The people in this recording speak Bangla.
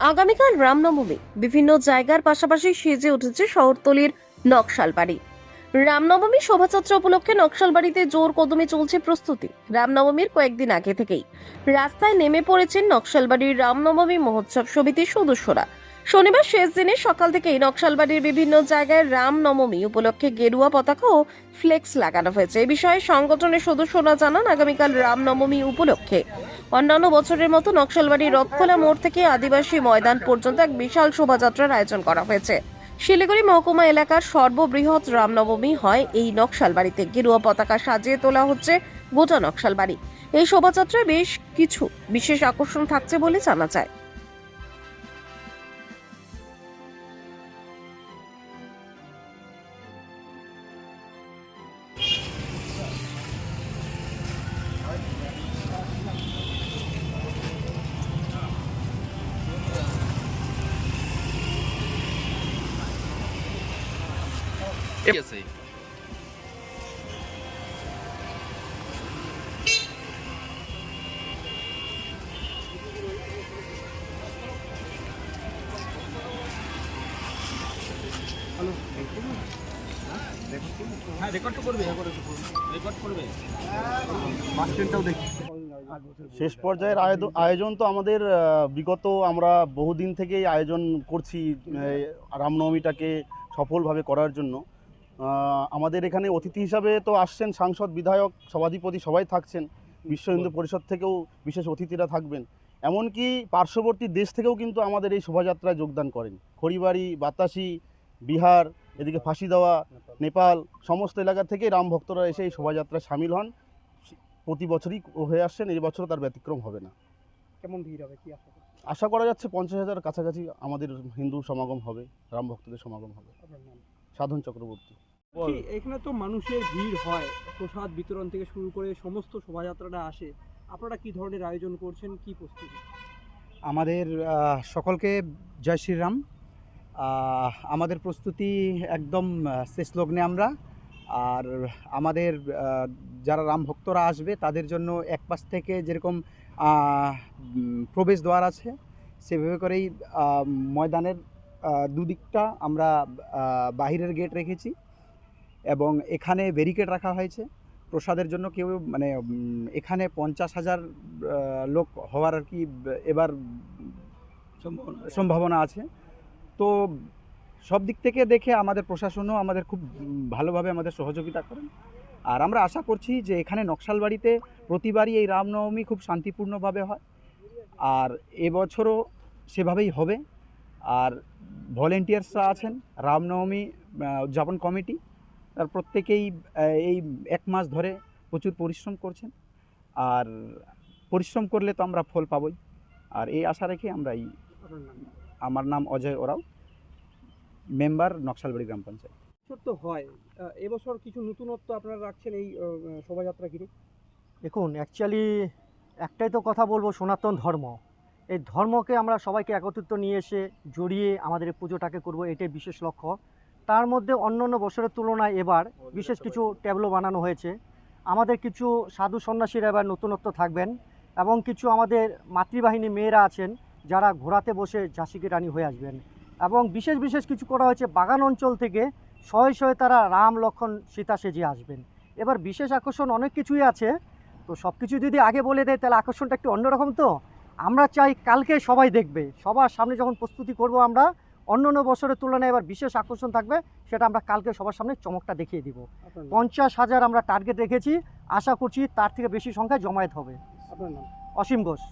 আগামীকাল রামনবমী। বিভিন্ন জায়গার পাশাপাশি সেজে উঠেছে শহরতলির নকশালবাড়ি। রামনবমী শোভাযাত্রা উপলক্ষে নকশালবাড়িতে জোর কদমে চলছে প্রস্তুতি, রামনবমীর কয়েকদিন আগে থেকেই। রাস্তায় নেমে পড়েছেন নকশালবাড়ির রামনবমী মহোৎসব সমিতির সদস্যরা। শনিবার শেষ দিনে সকাল থেকেই নকশালবাড়ির বিভিন্ন জায়গায় রামনবমী উপলক্ষে গেরুয়া পতাকা ও ফ্লেক্স লাগানো হয়েছে। এই বিষয়ে সংগঠনের সদস্যরা জানান, আগামীকাল রামনবমী উপলক্ষে অন্যান্য বছরের মতো নকশালবাড়ির রথখোলা মোড় থেকে আদিবাসী ময়দান পর্যন্ত এক বিশাল শোভাযাত্রার আয়োজন করা হয়েছে। শিলিগুড়ি মহকুমা এলাকার সর্ববৃহৎ রামনবমী হয় এই নকশালবাড়িতে। গেরুয়া পতাকা সাজিয়ে তোলা হচ্ছে গোটা নকশালবাড়ি। এই শোভাযাত্রায় বেশ কিছু বিশেষ আকর্ষণ থাকছে বলে জানা যায়। গেছে শেষ পর্যায়ের আয়োজন আয়োজন তো আমাদের বিগত আমরা বহুদিন থেকেই আয়োজন করছি রামনবমীটাকে সফলভাবে করার জন্য। আমাদের এখানে অতিথি হিসাবে তো আসছেন সাংসদ বিধায়ক সভাধিপতি সবাই থাকছেন। বিশ্ব হিন্দু পরিষদ থেকেও বিশেষ অতিথিরা থাকবেন। এমনকি পার্শ্ববর্তী দেশ থেকেও কিন্তু আমাদের এই শোভাযাত্রায় যোগদান করেন। খড়িবাড়ি বাতাসি বিহার এদিকে ফাঁসি দেওয়া নেপাল। সমস্ত এলাকা থেকে রাম ভক্তরা এসে এই শোভাযাত্রায় সামিল হন। প্রতি বছরই হয়ে আসছেন এই বছর তার ব্যতিক্রম হবে না। কেমন ভিড় হবে কি আশা আশা করা যাচ্ছে পঞ্চাশ হাজার কাছাকাছি আমাদের হিন্দু সমাগম হবে রাম ভক্তদের সমাগম হবে। সাধন চক্রবর্তী। এখানে তো মানুষের ভিড় হয় প্রসাদ বিতরণ থেকে শুরু করে সমস্ত শোভাযাত্রাটা আসে। আপনারা কি ধরনের আয়োজন করছেন কি প্রস্তুতি? আমাদের সকলকে জয় শ্রীরাম। আমাদের প্রস্তুতি একদম শেষ লগ্নে আমরা। আর আমাদের যারা রাম ভক্তরা আসবে তাদের জন্য এক পাশ থেকে যেরকম প্রবেশ দ্বার আছে সেভাবে করেই ময়দানের দুদিকটা আমরা বাহিরের গেট রেখেছি এবং এখানে ব্যারিকেড রাখা হয়েছে। প্রসাদের জন্য কেউ মানে এখানে পঞ্চাশ হাজার লোক হওয়ার আর কি এবার সম্ভাবনা আছে। তো সব দিক থেকে দেখে আমাদের প্রশাসনও আমাদের খুব ভালোভাবে আমাদের সহযোগিতা করেন। আর আমরা আশা করছি যে এখানে নকশালবাড়িতে প্রতিবারই এই রামনবমী খুব শান্তিপূর্ণভাবে হয়। আর এবছরও সেভাবেই হবে। আর ভলেন্টিয়ার্সরা আছেন রামনবমী উদযাপন কমিটি তার প্রত্যেকেই এই এক মাস ধরে প্রচুর পরিশ্রম করছেন। আর পরিশ্রম করলে তো আমরা ফল পাবই। আর এই আশা রেখে আমরা এই আমার নাম অজয় ওরাও মেম্বার নকশালবাড়ি গ্রাম পঞ্চায়েত। তো হয়। এবছর কিছু নতুনত্ব আপনারা রাখছেন এই শোভাযাত্রা ঘিরে? দেখুন অ্যাকচুয়ালি একটাই তো কথা বলব সনাতন ধর্ম। এই ধর্মকে আমরা সবাইকে একত্রিত নিয়ে এসে জড়িয়ে আমাদের এই পুজোটাকে করব, এটাই বিশেষ লক্ষ্য। তার মধ্যে অন্য অন্য বছরের তুলনায় এবার বিশেষ কিছু ট্যাবলো বানানো হয়েছে। আমাদের কিছু সাধু সন্ন্যাসীরা এবার নতুনত্ব থাকবেন এবং কিছু আমাদের মাতৃবাহিনী মেয়েরা আছেন যারা ঘোড়াতে বসে ঝাঁসিকে রানী হয়ে আসবেন। এবং বিশেষ বিশেষ কিছু করা হয়েছে বাগান অঞ্চল থেকে শয়ে শয়ে তারা রাম, লক্ষণ, সীতা সেজে আসবেন। এবার বিশেষ আকর্ষণ অনেক কিছুই আছে। তো সব কিছু যদি আগে বলে দেয়, তাহলে আকর্ষণটা একটু অন্যরকম তো? আমরা চাই কালকে সবাই দেখবে। সবার সামনে যখন প্রস্তুতি করব আমরা অন্য অন্য বছরের তুলনায় এবার বিশেষ আকর্ষণ থাকবে সেটা আমরা কালকে সবার সামনে চমকটা দেখিয়ে দিব। পঞ্চাশ হাজার আমরা টার্গেট রেখেছি আশা করছি তার থেকে বেশি সংখ্যায় জমায়েত হবে। অসীম ঘোষ।